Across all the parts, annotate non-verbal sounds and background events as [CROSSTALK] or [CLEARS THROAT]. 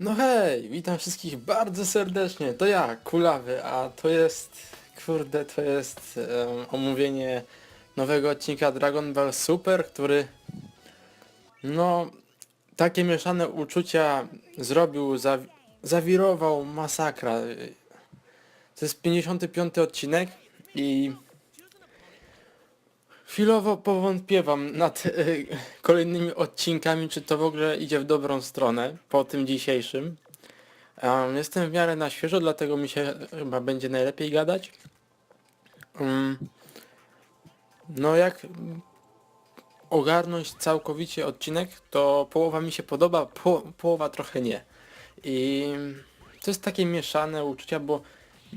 No hej, witam wszystkich bardzo serdecznie. To ja, Kulawy, a to jest, kurde, to jest em, omówienie nowego odcinka Dragon Ball Super, który, no, takie mieszane uczucia zrobił, zawi zawirował masakra. To jest 55 odcinek i chwilowo powątpiewam nad e, kolejnymi odcinkami, czy to w ogóle idzie w dobrą stronę po tym dzisiejszym. Um, jestem w miarę na świeżo, dlatego mi się chyba będzie najlepiej gadać. Um, no jak ogarnąć całkowicie odcinek, to połowa mi się podoba, po, połowa trochę nie. I to jest takie mieszane uczucia, bo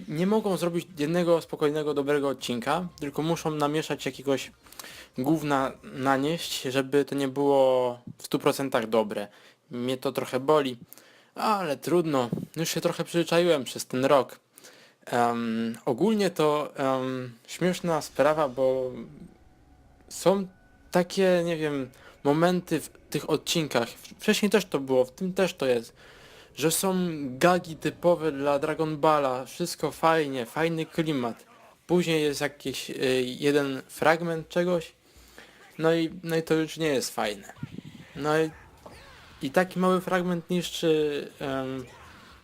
nie mogą zrobić jednego spokojnego, dobrego odcinka, tylko muszą namieszać jakiegoś gówna nanieść, żeby to nie było w 100% dobre. Mnie to trochę boli, ale trudno. Już się trochę przyzwyczaiłem przez ten rok. Em, ogólnie to em, śmieszna sprawa, bo są takie, nie wiem, momenty w tych odcinkach. Wcześniej też to było, w tym też to jest. Że są gagi typowe dla Dragon Balla, wszystko fajnie, fajny klimat. Później jest jakiś y, jeden fragment czegoś, no i, no i to już nie jest fajne. No i, i taki mały fragment niszczy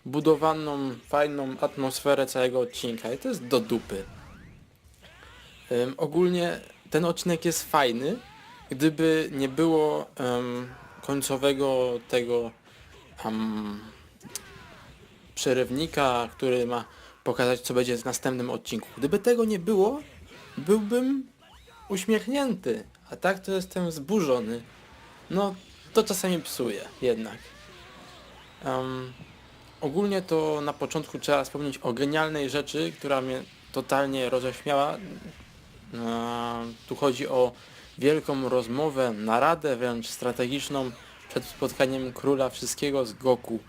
budowaną, fajną atmosferę całego odcinka i to jest do dupy. Ogólnie ten odcinek jest fajny, gdyby nie było końcowego tego em, przerywnika, który ma pokazać co będzie w następnym odcinku. Gdyby tego nie było, byłbym uśmiechnięty, a tak to jestem zburzony. No, to czasami psuje jednak. Em, ogólnie to na początku trzeba wspomnieć o genialnej rzeczy, która mnie totalnie roześmiała. Em, tu chodzi o wielką rozmowę, naradę wręcz strategiczną przed spotkaniem króla wszystkiego z Goku.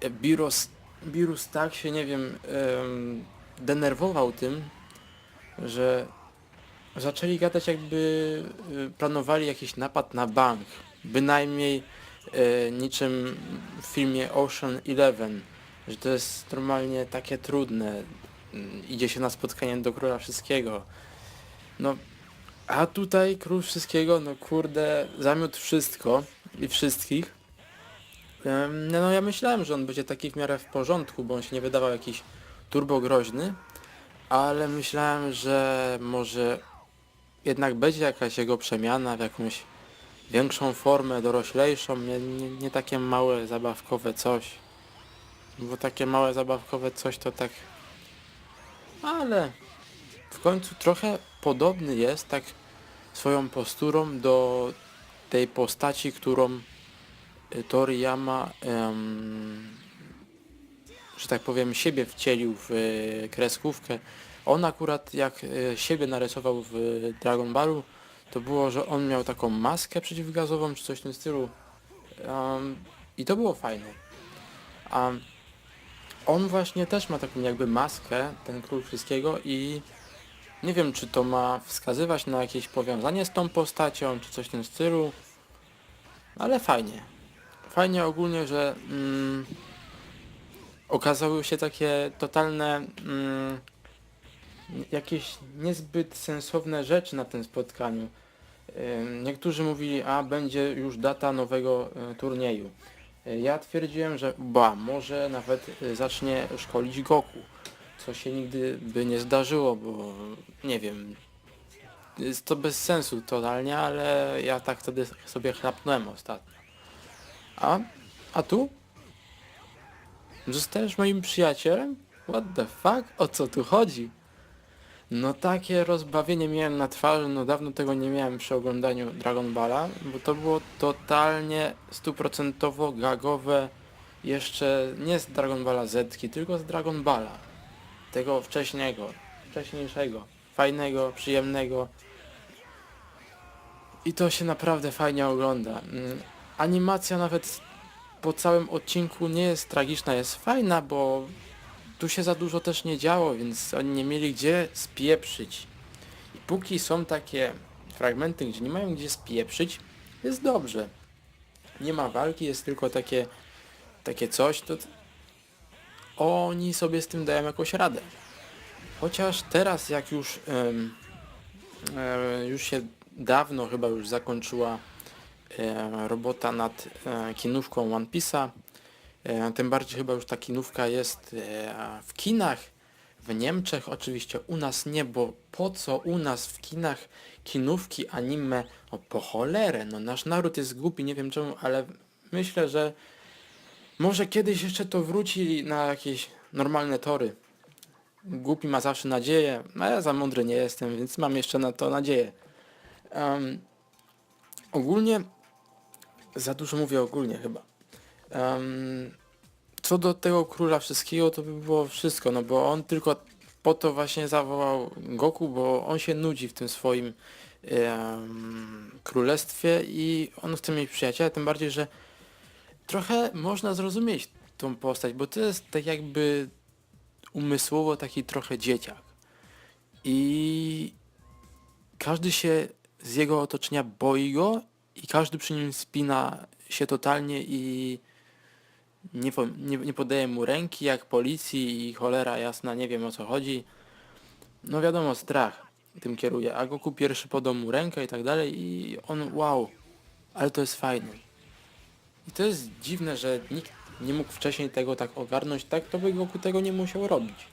E, Biros, Birus tak się, nie wiem, em, denerwował tym, że zaczęli gadać jakby y, planowali jakiś napad na bank. Bynajmniej y, niczym w filmie Ocean Eleven, że to jest normalnie takie trudne. Y, Idzie się na spotkanie do króla wszystkiego. No, a tutaj król wszystkiego, no kurde, zamiótł wszystko i wszystkich. No, no ja myślałem, że on będzie taki w miarę w porządku, bo on się nie wydawał jakiś turbo groźny, ale myślałem, że może jednak będzie jakaś jego przemiana w jakąś większą formę, doroślejszą, nie, nie, nie takie małe, zabawkowe coś. Bo takie małe, zabawkowe coś to tak... Ale w końcu trochę podobny jest tak swoją posturą do tej postaci, którą Toriyama, em, że tak powiem, siebie wcielił w y, kreskówkę. On akurat jak y, siebie narysował w Dragon Ballu, to było, że on miał taką maskę przeciwgazową czy coś w tym stylu. I to było fajne. A on właśnie też ma taką jakby maskę, ten król wszystkiego i nie wiem czy to ma wskazywać na jakieś powiązanie z tą postacią, czy coś w tym stylu. Ale fajnie. Fajnie ogólnie, że mm, okazały się takie totalne mm, jakieś niezbyt sensowne rzeczy na tym spotkaniu. Niektórzy mówili, a będzie już data nowego y, turnieju. Y, Ja twierdziłem, że ba, może nawet y, zacznie szkolić Goku, co się nigdy by nie zdarzyło, bo nie wiem, jest to bez sensu totalnie, ale ja tak wtedy sobie chlapnąłem ostatnio. A, a tu? Zostajesz moim przyjacielem? What the fuck? O co tu chodzi? No takie rozbawienie miałem na twarzy, no dawno tego nie miałem przy oglądaniu Dragon Balla, bo to było totalnie stuprocentowo gagowe jeszcze nie z Dragon Balla Zetki, tylko z Dragon Balla. Tego wcześniejszego, wcześniejszego, fajnego, przyjemnego. I to się naprawdę fajnie ogląda. Animacja nawet po całym odcinku nie jest tragiczna, jest fajna, bo tu się za dużo też nie działo, więc oni nie mieli gdzie spieprzyć. I póki są takie fragmenty, gdzie nie mają gdzie spieprzyć, jest dobrze. Nie ma walki, jest tylko takie takie coś, to oni sobie z tym dają jakąś radę. Chociaż teraz jak już em, e, już się dawno chyba już zakończyła robota nad kinówką One Piece'a, tym bardziej chyba już ta kinówka jest w kinach, w Niemczech oczywiście, u nas nie, bo po co u nas w kinach kinówki, anime, o po cholerę, no nasz naród jest głupi, nie wiem czemu, ale myślę, że może kiedyś jeszcze to wróci na jakieś normalne tory. Głupi ma zawsze nadzieję, a ja za mądry nie jestem, więc mam jeszcze na to nadzieję. Em, ogólnie, za dużo mówię ogólnie chyba. Em, co do tego króla wszystkiego, to by było wszystko, no bo on tylko po to właśnie zawołał Goku, bo on się nudzi w tym swoim em, królestwie i on chce mieć przyjaciela, tym bardziej, że trochę można zrozumieć tą postać, bo to jest tak jakby umysłowo taki trochę dzieciak. I każdy się z jego otoczenia boi go i każdy przy nim spina się totalnie i nie, po- nie, nie podaje mu ręki jak policji i cholera jasna, nie wiem o co chodzi. No wiadomo, strach tym kieruje, a Goku pierwszy podał mu rękę i tak dalej i on wow, ale to jest fajne. I to jest dziwne, że nikt nie mógł wcześniej tego tak ogarnąć, tak to by Goku tego nie musiał robić.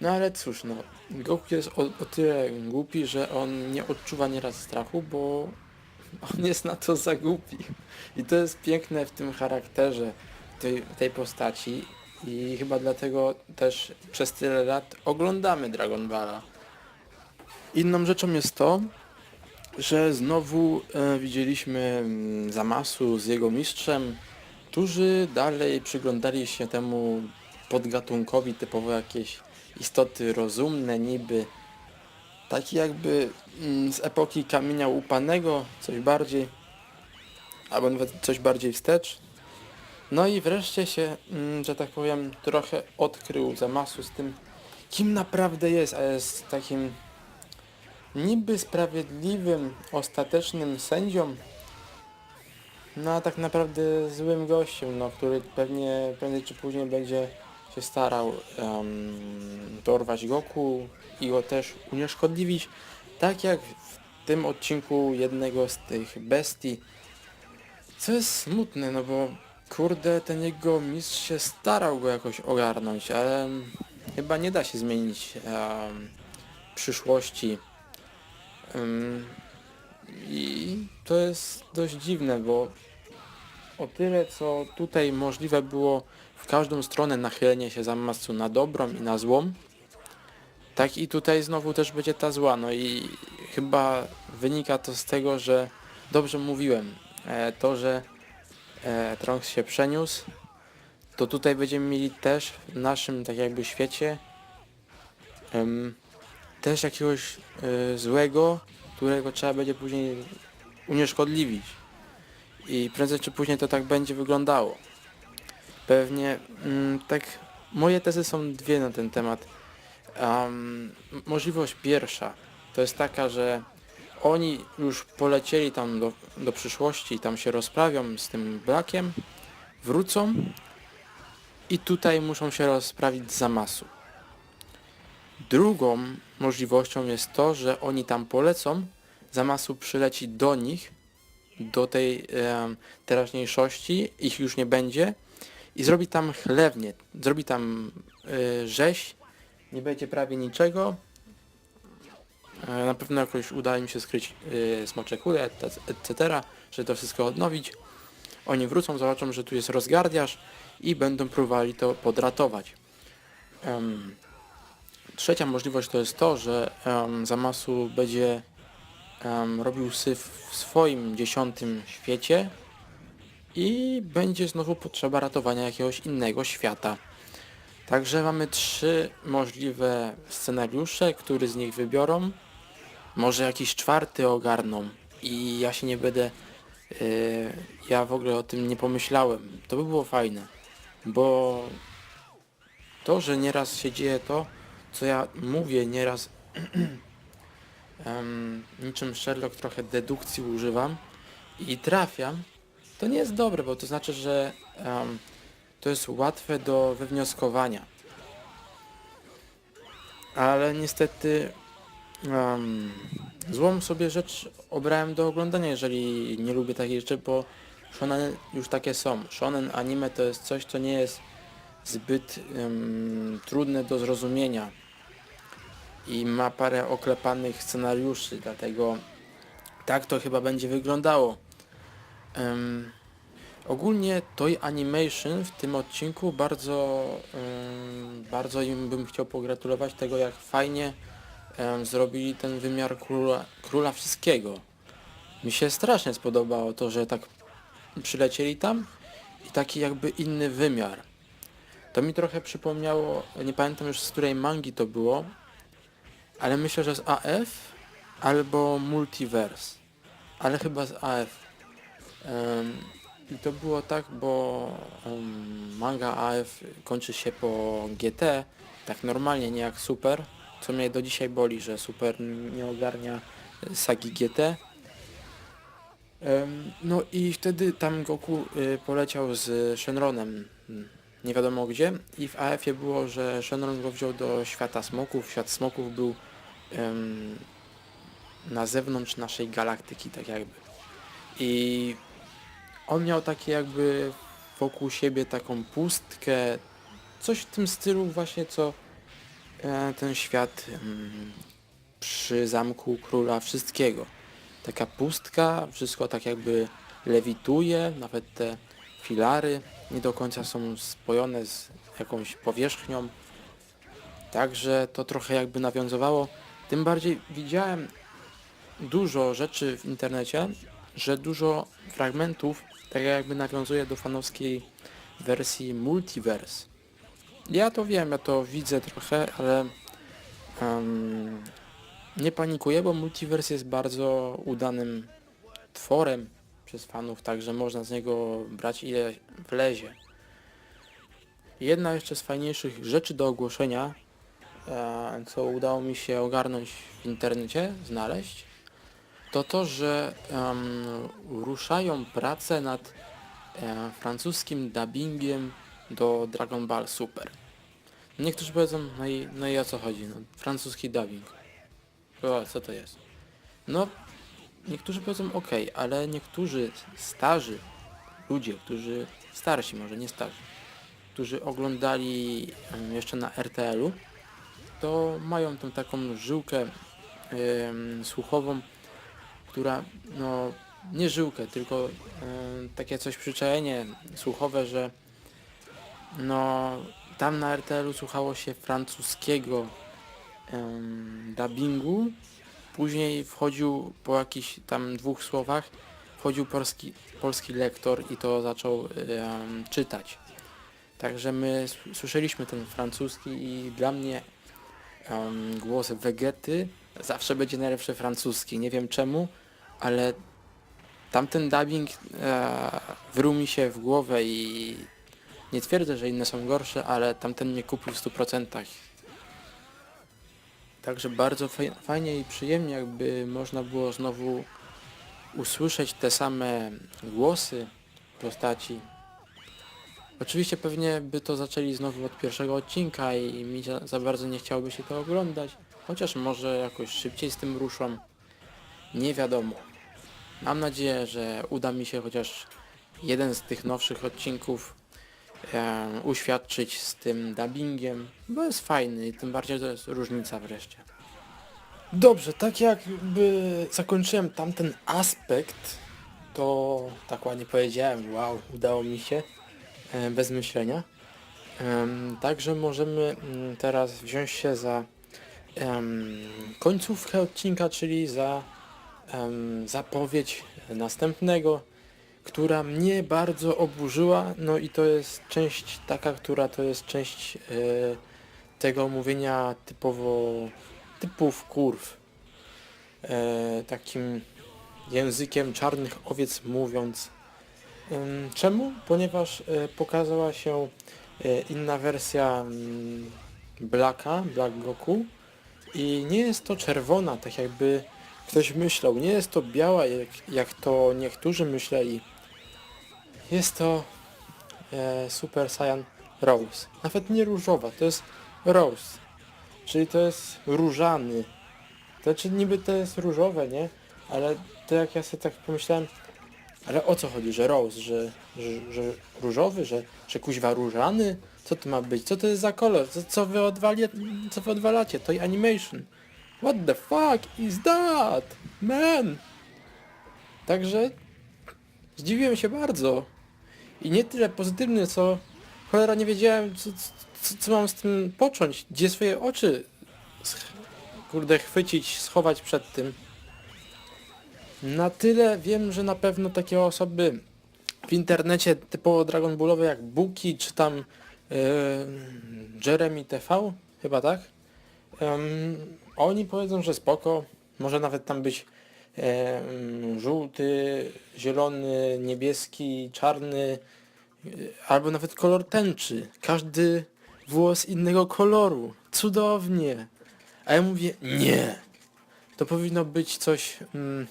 No ale cóż, no, Goku jest o, o tyle głupi, że on nie odczuwa nieraz strachu, bo [LAUGHS] on jest na to za głupi. I to jest piękne w tym charakterze tej, tej postaci i chyba dlatego też przez tyle lat oglądamy Dragon Balla. Inną rzeczą jest to, że znowu e, widzieliśmy mm, Zamasu z jego mistrzem, którzy dalej przyglądali się temu podgatunkowi typowo jakieś istoty rozumne niby, takie jakby mm, z epoki kamienia łupanego, coś bardziej, albo nawet coś bardziej wstecz. No i wreszcie się, mm, że tak powiem, trochę odkrył Zamasu z tym, kim naprawdę jest, a jest takim niby sprawiedliwym, ostatecznym sędzią, no a tak naprawdę złym gościem, no, który pewnie prędzej czy później będzie się starał em, dorwać Goku i go też unieszkodliwić, tak jak w tym odcinku jednego z tych bestii. Co jest smutne, no bo kurde, ten jego mistrz się starał go jakoś ogarnąć, ale chyba nie da się zmienić em, przyszłości. Ym, I to jest dość dziwne, bo o tyle co tutaj możliwe było w każdą stronę nachylenie się Zamasu na dobrą i na złą, tak i tutaj znowu też będzie ta zła. No i chyba wynika to z tego, że dobrze mówiłem, e, to, że e, Trunks się przeniósł, to tutaj będziemy mieli też w naszym tak jakby świecie em, też jakiegoś e, złego, którego trzeba będzie później unieszkodliwić. I prędzej czy później to tak będzie wyglądało. Pewnie mm, tak moje tezy są dwie na ten temat. Am, m- możliwość pierwsza to jest taka, że oni już polecieli tam do, do przyszłości, tam się rozprawią z tym brakiem, wrócą i tutaj muszą się rozprawić z Zamasu. Drugą możliwością jest to, że oni tam polecą, Zamasu przyleci do nich, do tej em, teraźniejszości, ich już nie będzie i zrobi tam chlewnię, zrobi tam y, rzeź, nie będzie prawie niczego. E, Na pewno jakoś uda im się skryć y, smocze kule, etc., żeby to wszystko odnowić. Oni wrócą, zobaczą, że tu jest rozgardiarz i będą próbowali to podratować. Em, Trzecia możliwość to jest to, że um, Zamasu będzie em, robił syf w swoim dziesiątym świecie i będzie znowu potrzeba ratowania jakiegoś innego świata. Także mamy trzy możliwe scenariusze, który z nich wybiorą. Może jakiś czwarty ogarną i ja się nie będę... Yy, ja w ogóle o tym nie pomyślałem. To by było fajne, bo to, że nieraz się dzieje to, co ja mówię nieraz [CLEARS THROAT] em, niczym Sherlock trochę dedukcji używam i trafiam, to nie jest dobre, bo to znaczy, że em, to jest łatwe do wywnioskowania. Ale niestety em, złą sobie rzecz obrałem do oglądania, jeżeli nie lubię takich rzeczy, bo shonen już takie są. Shonen anime to jest coś, co nie jest zbyt em, trudne do zrozumienia i ma parę oklepanych scenariuszy, dlatego tak to chyba będzie wyglądało. Em, ogólnie Toy Animation w tym odcinku bardzo, em, bardzo im bym chciał pogratulować tego, jak fajnie em, zrobili ten wymiar króla, króla wszystkiego. Mi się strasznie spodobało to, że tak przylecieli tam i taki jakby inny wymiar. To mi trochę przypomniało, nie pamiętam już z której mangi to było, ale myślę, że z AF albo Multiverse, ale chyba z AF. Em, I to było tak, bo em, manga AF kończy się po GT, tak normalnie, nie jak Super, co mnie do dzisiaj boli, że Super nie ogarnia sagi GT. Em, No i wtedy tam Goku y, poleciał z Shenronem mm, nie wiadomo gdzie i w AF-ie było, że Shenron go wziął do świata smoków. Świat smoków był na zewnątrz naszej galaktyki, tak jakby. I on miał takie jakby wokół siebie taką pustkę, coś w tym stylu właśnie co e, ten świat przy zamku króla wszystkiego. Taka pustka, wszystko tak jakby lewituje, nawet te filary nie do końca są spojone z jakąś powierzchnią. Także to trochę jakby nawiązywało. Tym bardziej widziałem dużo rzeczy w internecie, że dużo fragmentów tak jakby nawiązuje do fanowskiej wersji Multiverse. Ja to wiem, ja to widzę trochę, ale em, nie panikuję, bo Multiverse jest bardzo udanym tworem przez fanów, także można z niego brać ile wlezie. Jedna jeszcze z fajniejszych rzeczy do ogłoszenia, co udało mi się ogarnąć w internecie, znaleźć, to to, że em, ruszają prace nad e, francuskim dubbingiem do Dragon Ball Super. Niektórzy powiedzą, no i, no i o co chodzi? No, francuski dubbing. O, co to jest? No, niektórzy powiedzą ok, ale niektórzy starzy ludzie, którzy starsi może, nie starzy, którzy oglądali jeszcze na RTL-u, to mają tą taką żyłkę słuchową, która no nie żyłkę, tylko takie coś przyczajenie słuchowe, że no tam na RTL-u słuchało się francuskiego em, dubbingu, później wchodził po jakichś tam dwóch słowach, wchodził polski, polski lektor i to zaczął czytać. Także my słyszeliśmy ten francuski i dla mnie em, głos Vegety zawsze będzie najlepszy francuski. Nie wiem czemu, ale tamten dubbing e, mi się w głowę i nie twierdzę, że inne są gorsze, ale tamten mnie kupił w 100%. Także bardzo faj- fajnie i przyjemnie jakby można było znowu usłyszeć te same głosy postaci. Oczywiście pewnie by to zaczęli znowu od pierwszego odcinka i mi za, za bardzo nie chciałoby się to oglądać. Chociaż może jakoś szybciej z tym ruszą. Nie wiadomo. Mam nadzieję, że uda mi się chociaż jeden z tych nowszych odcinków e, uświadczyć z tym dubbingiem, bo jest fajny i tym bardziej to jest różnica wreszcie. Dobrze, tak jakby zakończyłem tamten aspekt, to tak ładnie powiedziałem, wow, udało mi się, bez myślenia. Także możemy mm, teraz wziąć się za końcówkę odcinka, czyli za zapowiedź następnego, która mnie bardzo oburzyła, no i to jest część taka, która to jest część e, tego mówienia typowo typów kurw. E, takim językiem czarnych owiec mówiąc. Czemu? Ponieważ e, pokazała się e, inna wersja mm, Blacka, Black Goku i nie jest to czerwona, tak jakby ktoś myślał, nie jest to biała, jak, jak to niektórzy myśleli. Jest to e, Super Saiyan Rose. Nawet nie różowa, to jest Rose. Czyli to jest różany. To znaczy niby to jest różowe, nie? Ale to jak ja sobie tak pomyślałem, ale o co chodzi, że Rose, że, że, że różowy, że, że kuźwa różany? Co to ma być? Co to jest za kolor? Co, co, wy, odwali, co wy odwalacie? To i animation. What the fuck is that? Man! Także zdziwiłem się bardzo. I nie tyle pozytywny, co cholera nie wiedziałem, co, co, co mam z tym począć. Gdzie swoje oczy kurde chwycić, schować przed tym. Na tyle wiem, że na pewno takie osoby w internecie typowo Dragon Ballowe jak Buki czy tam yy, Jeremy TV, chyba tak? Em, oni powiedzą, że spoko, może nawet tam być em, żółty, zielony, niebieski, czarny, y, albo nawet kolor tęczy. Każdy włos innego koloru. Cudownie. A ja mówię, nie. To powinno być coś, mm,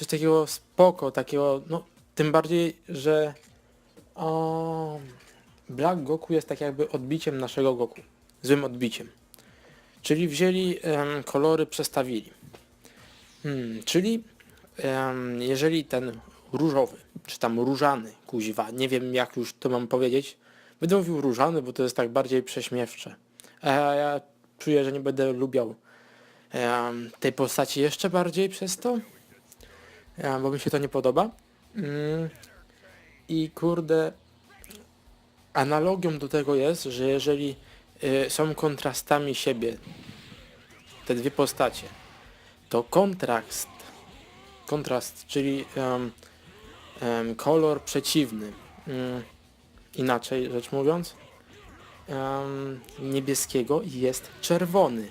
coś takiego spoko, takiego, no, tym bardziej, że o, Black Goku jest tak jakby odbiciem naszego Goku. Złym odbiciem. Czyli wzięli kolory, przestawili. Hmm, czyli jeżeli ten różowy, czy tam różany, kuźwa, nie wiem jak już to mam powiedzieć, będę mówił różany, bo to jest tak bardziej prześmiewcze. A ja czuję, że nie będę lubiał tej postaci jeszcze bardziej przez to, bo mi się to nie podoba. Mm, I kurde, analogią do tego jest, że jeżeli y, są kontrastami siebie te dwie postacie, to kontrast, kontrast, czyli em, em, kolor przeciwny, mm, inaczej rzecz mówiąc, em, niebieskiego jest czerwony,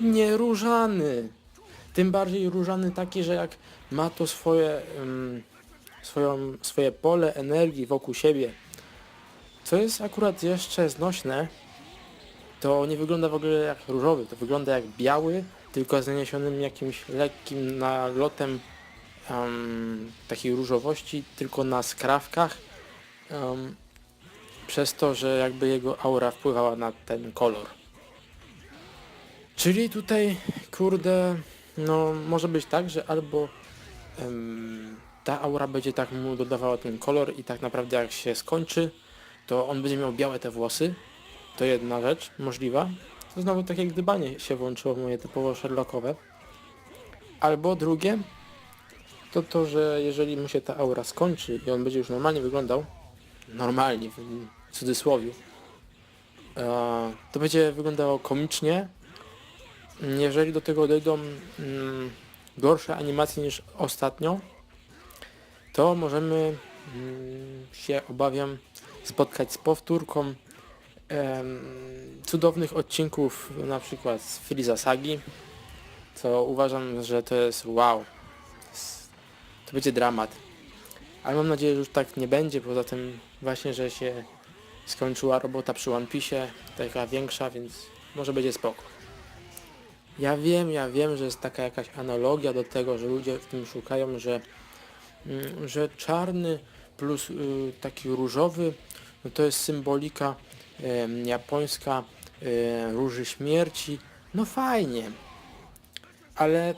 nie różany. Tym bardziej różany taki, że jak ma to swoje, swoją, swoje pole energii wokół siebie, co jest akurat jeszcze znośne, to nie wygląda w ogóle jak różowy, to wygląda jak biały, tylko z naniesionym jakimś lekkim nalotem um, takiej różowości, tylko na skrawkach, um, przez to, że jakby jego aura wpływała na ten kolor. Czyli tutaj, kurde, no może być tak, że albo ta aura będzie tak mu dodawała ten kolor i tak naprawdę jak się skończy, to on będzie miał białe te włosy. To jedna rzecz możliwa. To znowu takie gdybanie się włączyło moje typowo Sherlockowe. Albo drugie, to to, że jeżeli mu się ta aura skończy i on będzie już normalnie wyglądał, normalnie w cudzysłowie, to będzie wyglądało komicznie, jeżeli do tego dojdą mm, gorsze animacje niż ostatnio, to możemy mm, się, obawiam, spotkać z powtórką em, cudownych odcinków, na przykład z Freeza Sagi, co uważam, że to jest wow. To będzie dramat. Ale mam nadzieję, że już tak nie będzie, poza tym właśnie, że się skończyła robota przy One Piece, taka większa, więc może będzie spoko. Ja wiem, ja wiem, że jest taka jakaś analogia do tego, że ludzie w tym szukają, że, mm, że czarny plus y, taki różowy, no to jest symbolika japońska róży śmierci. No fajnie, ale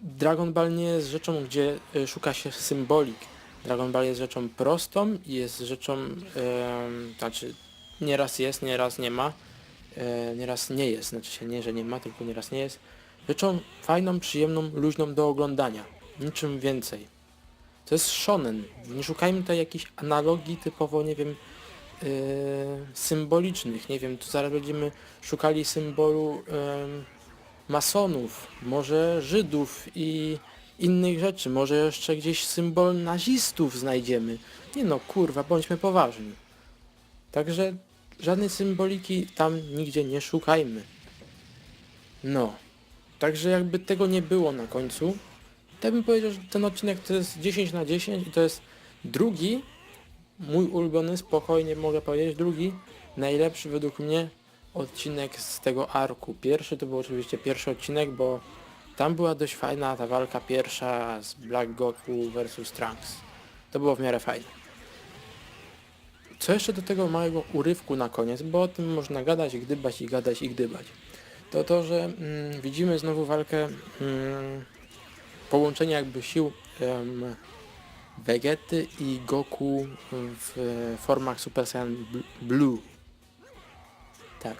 Dragon Ball nie jest rzeczą, gdzie e, szuka się symbolik. Dragon Ball jest rzeczą prostą i jest rzeczą, em, znaczy nieraz jest, nieraz nie ma, e, nieraz nie jest, znaczy się nie, że nie ma, tylko nieraz nie jest. Rzeczą fajną, przyjemną, luźną do oglądania. Niczym więcej. To jest shonen. Nie szukajmy tutaj jakichś analogii typowo, nie wiem, yy, symbolicznych. Nie wiem, tu zaraz będziemy szukali symbolu em, masonów, może Żydów i innych rzeczy. Może jeszcze gdzieś symbol nazistów znajdziemy. Nie no, kurwa, bądźmy poważni. Także żadnej symboliki tam nigdzie nie szukajmy. No. Także jakby tego nie było na końcu, to bym powiedział, że ten odcinek to jest 10 na 10 i to jest drugi, mój ulubiony, spokojnie mogę powiedzieć, drugi, najlepszy według mnie odcinek z tego arku. Pierwszy to był oczywiście pierwszy odcinek, bo tam była dość fajna ta walka pierwsza z Black Goku versus Trunks. To było w miarę fajne. Co jeszcze do tego małego urywku na koniec, bo o tym można gadać, gdybać i gadać i gdybać. To to, że mm, widzimy znowu walkę mm, połączenia jakby sił em, Vegety i Goku w formach Super Saiyan Bl- Blue. Tak.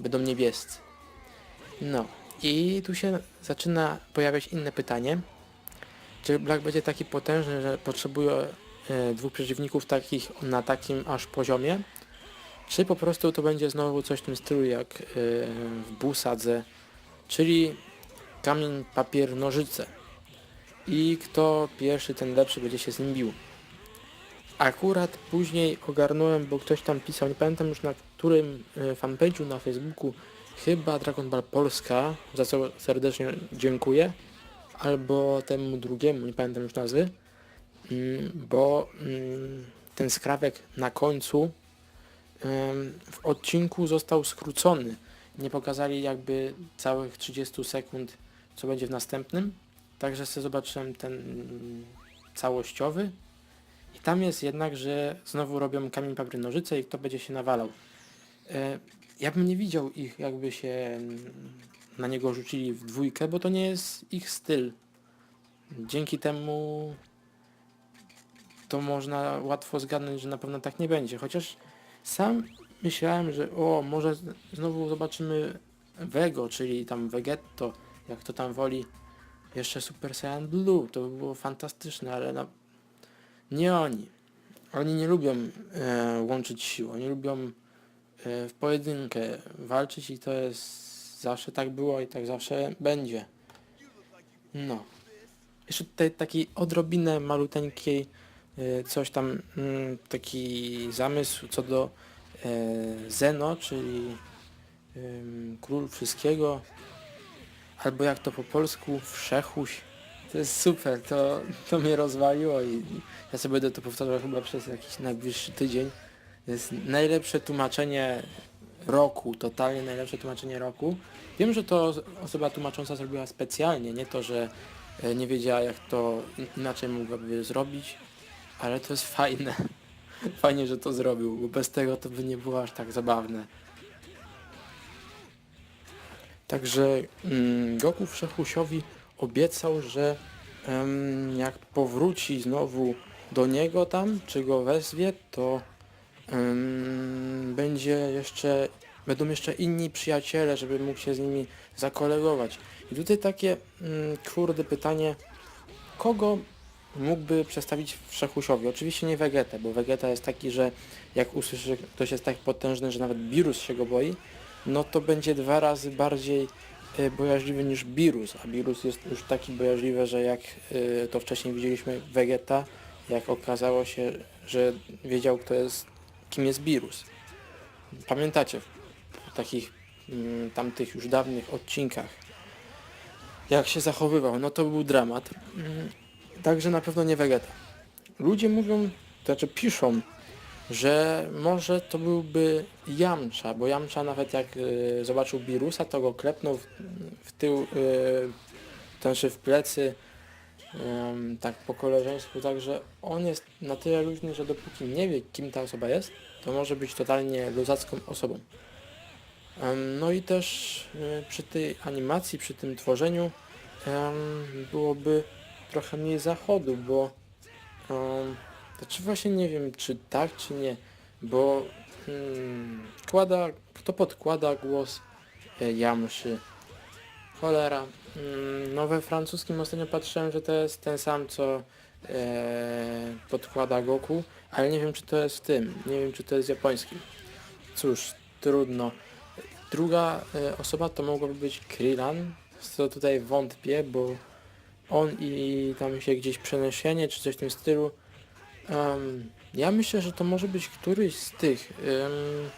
Będą niebiescy. No. I tu się zaczyna pojawiać inne pytanie. Czy Black będzie taki potężny, że potrzebuje e, dwóch przeciwników takich na takim aż poziomie? Czy po prostu to będzie znowu coś w tym stylu jak e, w Busadze, czyli kamień, papier, nożyce. I kto pierwszy, ten lepszy będzie się z nim bił. Akurat później ogarnąłem, bo ktoś tam pisał, nie pamiętam już na którym e, fanpage'u na Facebooku, chyba Dragon Ball Polska, za co serdecznie dziękuję, albo temu drugiemu, nie pamiętam już nazwy, bo mm, ten skrawek na końcu w odcinku został skrócony. Nie pokazali jakby całych 30 sekund, co będzie w następnym, także sobie zobaczyłem ten mm, całościowy i tam jest jednak, że znowu robią kamień, papier, nożyce i kto będzie się nawalał. E, ja bym nie widział ich, jakby się mm, na niego rzucili w dwójkę, bo to nie jest ich styl. Dzięki temu to można łatwo zgadnąć, że na pewno tak nie będzie. Chociaż sam myślałem, że o, może znowu zobaczymy Vego, czyli tam Vegetto, jak to tam woli, jeszcze Super Saiyan Blue. To by było fantastyczne, ale no, nie oni. Oni nie lubią e, łączyć sił, oni lubią e, w pojedynkę walczyć i to jest zawsze tak było i tak zawsze będzie. No. Jeszcze tutaj taki odrobinę maluteńkiej coś tam, mm, taki zamysł co do e, Zeno, czyli król wszystkiego, albo jak to po polsku, wszechuś. To jest super, to, to mnie rozwaliło i ja sobie będę to powtarzał chyba przez jakiś najbliższy tydzień. To jest najlepsze tłumaczenie roku, totalnie najlepsze tłumaczenie roku. Wiem, że to osoba tłumacząca zrobiła specjalnie, nie to, że e, nie wiedziała jak to in- inaczej mogłaby zrobić, ale to jest fajne. [LAUGHS] Fajnie, że to zrobił, bo bez tego to by nie było aż tak zabawne. Także mm, Goku Wszechusiowi obiecał, że em, jak powróci znowu do niego tam, czy go wezwie, to em, będzie jeszcze, będą jeszcze inni przyjaciele, żeby mógł się z nimi zakolegować. I tutaj takie mm, kurde pytanie, kogo mógłby przedstawić Wszechusiowi? Oczywiście nie Vegetę, bo Vegeta jest taki, że jak usłyszy, że ktoś jest tak potężny, że nawet Birus się go boi, no to będzie dwa razy bardziej e, bojaźliwy niż Birus, a Birus jest już taki bojaźliwy, że jak e, to wcześniej widzieliśmy Vegeta, jak okazało się, że wiedział kto jest, kim jest Birus. Pamiętacie w takich mm, tamtych już dawnych odcinkach, jak się zachowywał, no to był dramat. Także na pewno nie Vegeta. Ludzie mówią, to znaczy piszą, że może to byłby Yamcha, bo Yamcha nawet jak y, zobaczył Birusa, to go klepnął w, w tył, y, znaczy w plecy, ym, tak po koleżeńsku, także on jest na tyle luźny, że dopóki nie wie, kim ta osoba jest, to może być totalnie luzacką osobą. No i też y, przy tej animacji, przy tym tworzeniu byłoby trochę mniej zachodu, bo um, znaczy właśnie nie wiem czy tak czy nie, bo hmm, kłada, kto podkłada głos e, Jamszy? Cholera. Mm, no we francuskim ostatnio patrzyłem, że to jest ten sam co e, podkłada Goku, ale nie wiem czy to jest w tym, nie wiem czy to jest japońskim. Cóż, trudno. Druga e, osoba to mogłaby być Krillin, w co tutaj wątpię, bo on i tam się gdzieś przeniesienie czy coś w tym stylu. Em, ja myślę, że to może być któryś z tych em,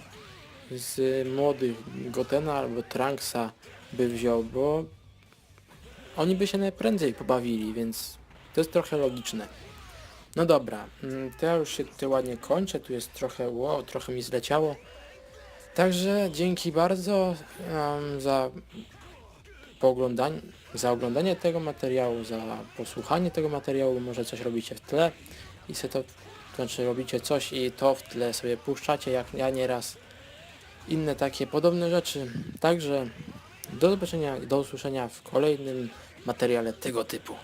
z młodych Gotena albo Trunksa by wziął, bo oni by się najprędzej pobawili, więc to jest trochę logiczne. No dobra, mm, to ja już się tutaj ładnie kończę, tu jest trochę, wow, trochę mi zleciało. Także dzięki bardzo em, za pooglądanie, za oglądanie tego materiału, za posłuchanie tego materiału, może coś robicie w tle i sobie to To znaczy robicie coś i to w tle sobie puszczacie, jak ja nieraz. Inne takie podobne rzeczy. Także do zobaczenia do usłyszenia w kolejnym materiale tego typu.